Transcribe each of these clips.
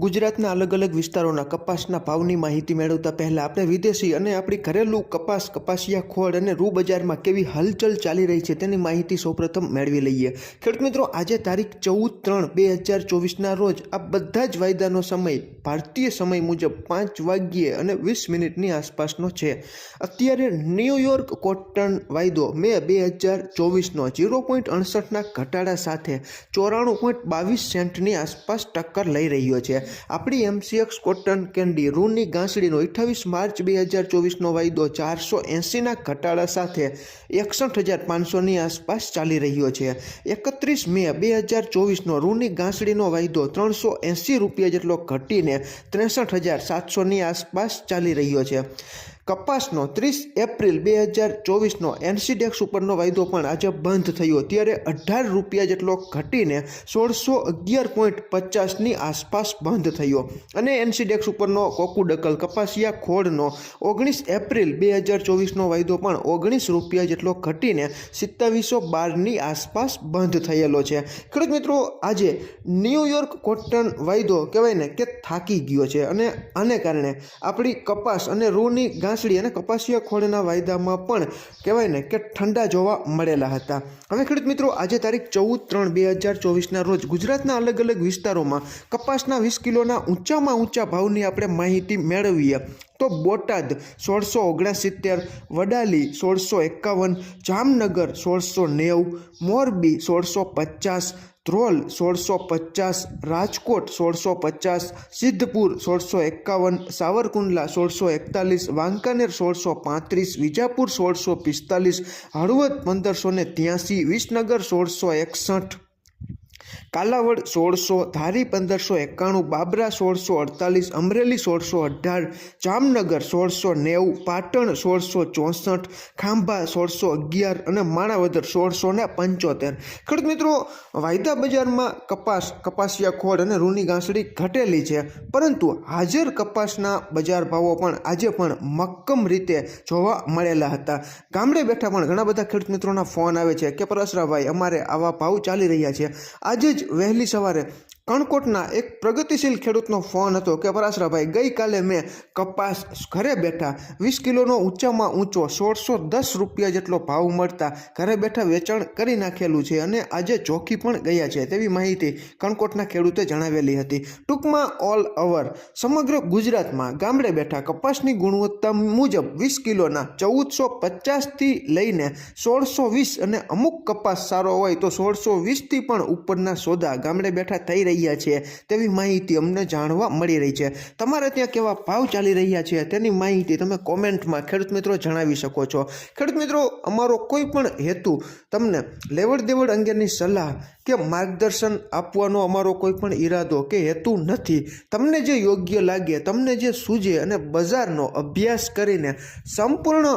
ગુજરાતના અલગ અલગ વિસ્તારોના કપાસના ભાવની માહિતી મેળવતા પહેલાં આપણે વિદેશી અને આપણી ઘરેલું કપાસ, કપાસિયા, ખોળ અને રૂ બજારમાં કેવી હલચલ ચાલી રહી છે તેની માહિતી સૌપ્રથમ મેળવી લઈએ. ખેડૂત મિત્રો, આજે તારીખ ચૌદ ત્રણ બે હજાર ચોવીસના રોજ આ બધા જ વાયદાનો સમય ભારતીય સમય મુજબ પાંચ વાગ્યે અને વીસ મિનિટની આસપાસનો છે. અત્યારે ન્યૂયોર્ક કોટન વાયદો મે બે હજાર ચોવીસનો ઝીરો પોઈન્ટ અડસઠના ઘટાડા સાથે ચોરાણું પોઈન્ટ બાવીસ સેન્ટની આસપાસ ટક્કર લઈ રહ્યો છે. આપણી એમસીએક્સ કોટન કેન્ડી રૂની ગાંસડીનો અઠ્ઠાવીસ માર્ચ બે હજાર ચોવીસનો વાયદો ચારસો એંસીના ઘટાડા સાથે એકસઠ હજાર પાંચસોની આસપાસ ચાલી રહ્યો છે. એકત્રીસ મે બે હજાર ચોવીસનો રૂની ગાંસડીનો વાયદો ત્રણસો એંસી રૂપિયા જેટલો ઘટીને ત્રેસઠ હજાર સાતસોની આસપાસ ચાલી રહ્યો છે. કપાસનો ત્રીસ એપ્રિલ બે હજાર ચોવીસનો એનસીડેક્સ ઉપરનો વાયદો પણ આજે બંધ થયો. ત્યારે અઢાર રૂપિયા જેટલો ઘટીને સોળસો અગિયાર પોઈન્ટ પચાસની આસપાસ બંધ થયો. અને એનસીડેક્સ ઉપરનો કોકુડકલ કપાસિયા ખોળનો ઓગણીસ એપ્રિલ બે હજાર ચોવીસનો વાયદો પણ ઓગણીસ રૂપિયા જેટલો ઘટીને સિત્તાવીસો બારની આસપાસ બંધ થયેલો છે. ખેડૂત મિત્રો, આજે ન્યૂયોર્ક કોટન વાયદો કહેવાય ને કે થાકી ગયો છે અને આને કારણે આપણી કપાસ અને રૂની ઘાસડી અને કપાસિયા ખોળના વાયદામાં પણ કહેવાય ને કે ઠંડા જોવા મળેલા હતા. હવે ખેડૂત મિત્રો, આજે તારીખ ચૌદ ત્રણ બે હજાર ચોવીસના રોજ ગુજરાતના અલગ અલગ વિસ્તારોમાં કપાસના વીસ કિલોના ઊંચામાં ઊંચા ભાવની આપણે માહિતી મેળવીએ. તો બોટાદ સોળસો ઓગણસિત્તેર, વડાલી સોળસો એકાવન, જામનગર સોળસો નેવું, મોરબી સોળસો પચાસ ધ્રોલ સોળસો પચાસ રાજકોટ સોળસો પચાસ સિદ્ધપુર સોળસો એકાવન સાવરકુંડલા સોળસો એકતાલીસ વાંકાનેર સોળસો પાંત્રીસ વિજાપુર સોળસો પિસ્તાલીસ હળવદ પંદરસો ને ત્યાંસી, વિસનગર સોળસો એકસઠ કાલાવડ સોળસો, ધારી પંદરસો એકાણું, બાબરા સોળસો અડતાલીસ, અમરેલી સોળસો અઢાર, જામનગર સોળસો નેવું, પાટણ સોળસો ચોસઠ, ખાંભા સોળસો અગિયાર અને માણાવદર સોળસો ને પંચોતેર. ખેડૂત મિત્રો, વાયદા બજારમાં કપાસ, કપાસિયા ખોળ અને રૂની ઘાસડી ઘટેલી છે, પરંતુ હાજર કપાસના બજાર ભાવો પણ આજે પણ મક્કમ રીતે જોવા મળેલા હતા. ગામડે બેઠા પણ ઘણા બધા ખેડૂત મિત્રોના ફોન આવે છે કે, પરસરાભાઈ, અમારે આવા ભાવ ચાલી રહ્યા છે. આજે જ વહેલી સવારે કણકોટના એક પ્રગતિશીલ ખેડૂતનો ફોન હતો કે, પરાશરાભાઈ, ગઈકાલે મેં કપાસ ઘરે બેઠા વીસ કિલોનો ઊંચામાં ઊંચો સોળસો દસ રૂપિયા જેટલો ભાવ મળતા ઘરે બેઠા વેચાણ કરી નાખેલું છે અને આજે ચોખી પણ ગયા છે. તેવી માહિતી કણકોટના ખેડૂતે જણાવેલી હતી. ટૂંકમાં, ઓલ ઓવર સમગ્ર ગુજરાતમાં ગામડે બેઠા કપાસની ગુણવત્તા મુજબ વીસ કિલોના ચૌદસો પચાસથી લઈને સોળસો વીસ અને અમુક કપાસ સારો હોય તો સોળસો વીસથી પણ ઉપરના સોદા ગામડે બેઠા થઈ રહ્યા છે. તેવી માહિતી અમને જાણવા મળી રહી છે. તમારે ત્યાં કેવા ભાવ ચાલી રહ્યા છે? તેની માહિતી તમે કોમેન્ટમાં ખેડૂત મિત્રો જણાવી શકો છો. ખેડૂત મિત્રો, અમારો કોઈ પણ હેતુ તમને લેવડ દેવડ અંગેની સલાહ કે માર્ગદર્શન આપવાનો અમારો કોઈ પણ ઈરાદો કે હેતુ નથી. તમને જે યોગ્ય લાગે, તમને જે સૂજે અને બજારનો અભ્યાસ કરીને સંપૂર્ણ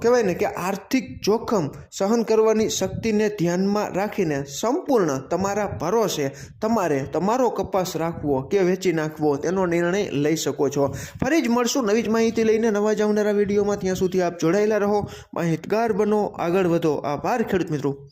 કહેવાય ને કે આર્થિક જોખમ સહન કરવાની શક્તિને ધ્યાનમાં રાખીને સંપૂર્ણ તમારા ભરોસે તમારે તમારો કપાસ રાખવો કે વેચી નાખવો તેનો નિર્ણય લઈ શકો છો. ફરી જ મળશું નવી જ માહિતી લઈને નવા જ આવનારા વિડીયોમાં. ત્યાં સુધી આપ જોડાયેલા રહો. માહિતગાર બનો. આગળ વધો. આભાર ખેડૂત મિત્રો.